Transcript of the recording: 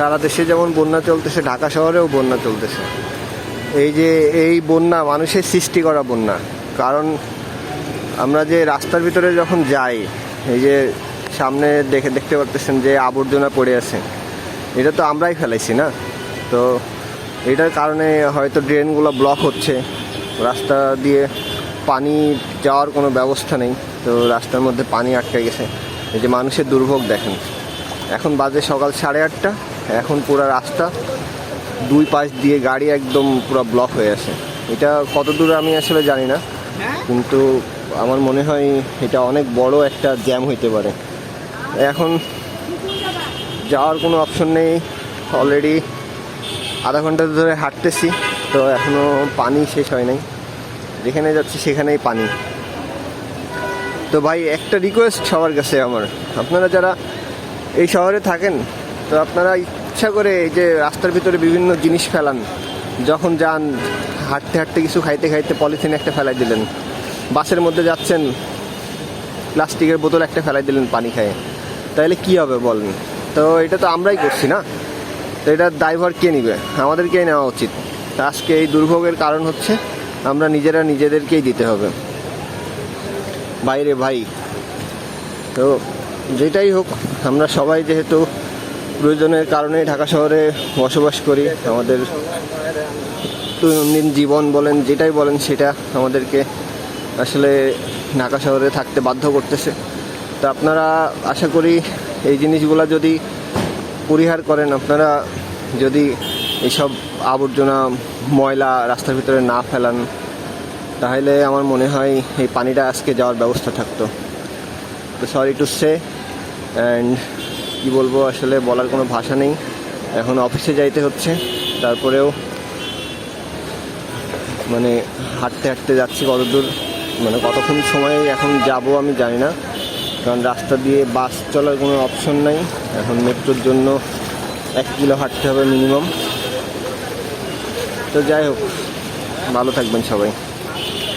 সারা দেশে যেমন বন্যা চলতেছে, ঢাকা শহরেও বন্যা চলতেছে। এই যে এই বন্যা, মানুষের সৃষ্টি করা বন্যা, কারণ আমরা যে রাস্তার ভিতরে যখন যাই, এই যে সামনে দেখে দেখতে পারতেছেন যে আবর্জনা পড়ে আছে, এটা তো আমরাই ফেলাইছি না? তো এটার কারণে হয়তো ড্রেনগুলো ব্লক হচ্ছে, রাস্তা দিয়ে পানি যাওয়ার কোনো ব্যবস্থা নেই, তো রাস্তার মধ্যে পানি আটকে গেছে। এই যে মানুষের দুর্ভোগ দেখেন। এখন বাজে সকাল সাড়ে আটটা এখন পুরো রাস্তা দুই পাশ দিয়ে গাড়ি একদম পুরো ব্লক হয়ে আছে। এটা কত দূর আমি আসলে জানি না কিন্তু আমার মনে হয় এটা অনেক বড় একটা জ্যাম হইতে পারে। এখন যাওয়ার কোনো অপশন নেই অলরেডি আধা ঘণ্টা ধরে হাঁটতেছি তো এখনও পানি শেষ হয় নাই। যেখানে যাচ্ছি সেখানেই পানি। তো ভাই একটা রিকোয়েস্ট সবার কাছে আমার। আপনারা যারা এই শহরে থাকেন তো আপনারা ইচ্ছা করে এই যে রাস্তার ভিতরে বিভিন্ন জিনিস ফেলান, যখন যান, হাঁটতে হাঁটতে কিছু খাইতে খাইতে পলিথিন একটা ফেলাই দিলেন। বাসের মধ্যে যাচ্ছেন, প্লাস্টিকের বোতল একটা ফেলাই দিলেন পানি খায়। তাহলে কি হবে বলেন? তো এটা তো আমরাই করছি না। তো এটার দায়ভার কে নিবে? আমাদেরকেই নেওয়া উচিত। আজকে এই দুর্ভোগের কারণ হচ্ছে, আমরা নিজেরা নিজেদেরকেই দিতে হবে। বাইরে ভাই। তো যেটাই হোক, আমরা সবাই যেহেতু প্রয়োজনের কারণে ঢাকা শহরে বসবাস করি। আমাদের দৈনন্দিন জীবন বলেন, যেটাই বলেন সেটা আমাদেরকে আসলে ঢাকা শহরে থাকতে বাধ্য করতেছে। তো আপনারা আশা করি এই জিনিসগুলো যদি পরিহার করেন, আপনারা যদি এইসব আবর্জনা, ময়লা রাস্তার ভিতরে না ফেলান, তাহলে আমার মনে হয় এই পানিটা আজকে যাওয়ার ব্যবস্থা থাকতো। তো সরি টু সে অ্যান্ড কী বলব, আসলে বলার কোনো ভাষা নেই। এখন অফিসে যাইতে হচ্ছে, তারপরেও মানে হাঁটতে হাঁটতে যাচ্ছি কত দূর মানে কতক্ষণ সময় এখন যাব আমি জানি না। কারণ রাস্তা দিয়ে বাস চলার কোনো অপশন নাই, এখন মেট্রোর জন্য এক কিলো হাঁটতে হবে মিনিমাম। তো যাই হোক, ভালো থাকবেন সবাই।